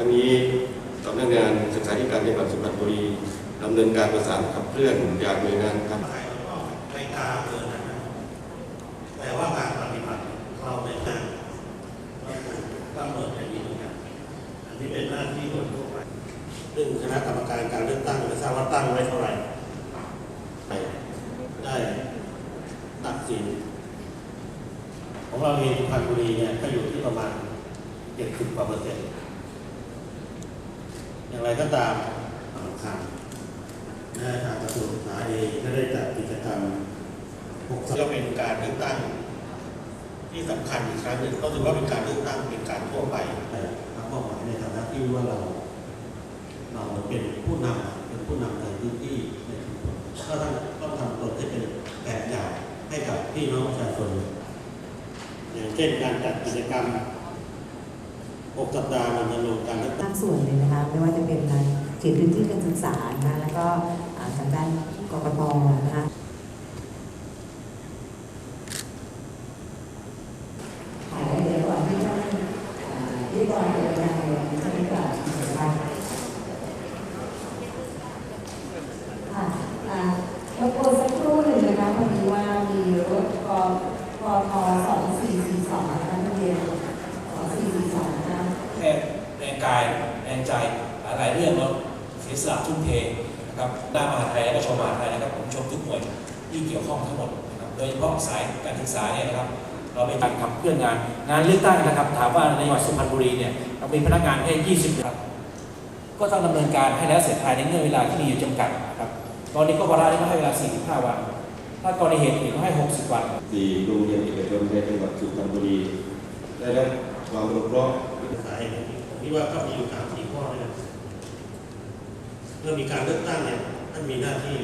ครั้งนี้สำนักงานศึกษาธิการจังหวัดสุพรรณบุรีดำเนินการประสานขับเคลื่อนอย่างหน่วยงานครับไทยแล้วก็ในกาเกินนะแต่ว่าการปฏิบัติเราในหน้าเราถูกกำหนดอย่างนี้เหมือนกันอันนี้เป็นหน้าที่คนทั่วไปซึ่งคณะกรรมการการเลือกตั้งไม่ทราบว่าตั้งไว้เท่าไหร่ได้ตัดสินของเราเองสุพรรณบุรีเนี่ยก็อยู่ที่ประมาณเจ็ดสิบกว่าเปอร์เซ็นต์ อย่างไรก็ตามสำคัญและทางกระทรวงศึกษาเองก็ได้จัดกิจกรรมพวกก็เป็นการเลือกตั้ง ที่สำคัญอีกครั้งหนึ่งก็ถือว่าเป็นการเลือกตั้งเป็นการทั่วไปแต่ทางเป้าหมายในฐานะที่ว่าเรา เราเป็นผู้นำเป็นผู้นำในพื้นที่ในชุมชนก็ต้องต้องทำตนให้เป็นแบบอย่างให้กับพี่น้องประชาชนอย่างเช่นการจัดกิจกรรม 6 สัปดาห์รณรงค์การเลือกตั้ง ตั้งส่วนเลยนะคะไม่ว่าจะเป็นการเขตพื้นที่การศึกษานะคะแล้วก็อ่าทางด้านกกตนะคะถ่ายได้เลยก่อนที่ท่านอ่าที่ก่อนจะเป็นการเรียนจะไม่กล่าวนะคะค่ะอ่ารบกวนสักครู่หนึ่งนะคะพอดีว่ามีรถกกทสองสี่สี่สองนะคะทะเบียนสองสี่สี่สองนะคะ แรงแรงกายแรงใจหลายๆเรื่องเราเสียสละทุ่มเทนะครับด้านมหาไทยและก็ชมมหาไทยนะครับผมชมทุกหน่วยที่เกี่ยวข้องทั้งหมดนะครับโดยเฉพาะสายการศึกษาเนี่ยนะครับเราเป็นการขับเคลื่อนงาน งานเลือกตั้งนะครับ ถามว่าในจังหวัดสุพรรณบุรีเนี่ยเรามีพนักงานแค่20ครับก็ต้องดำเนินการให้แล้วเสร็จภายในเงื่อนเวลาที่มีอยู่จำกัดนะครับตอนนี้ก็วาระนี้ก็ให้เวลา 45 วัน ถ้ากรณีเหตุอื่นก็ให้ 60 วันสี่โรงเรียนเอกชนในจังหวัดสุพรรณบุรีได้รับความอนุเคราะห์สาเนี่ว่าก็มีอยู่สามสี่ข้อด้วยกันเมื่อมีการเลือกตั้งเนี่ยท่านมีหน้าที่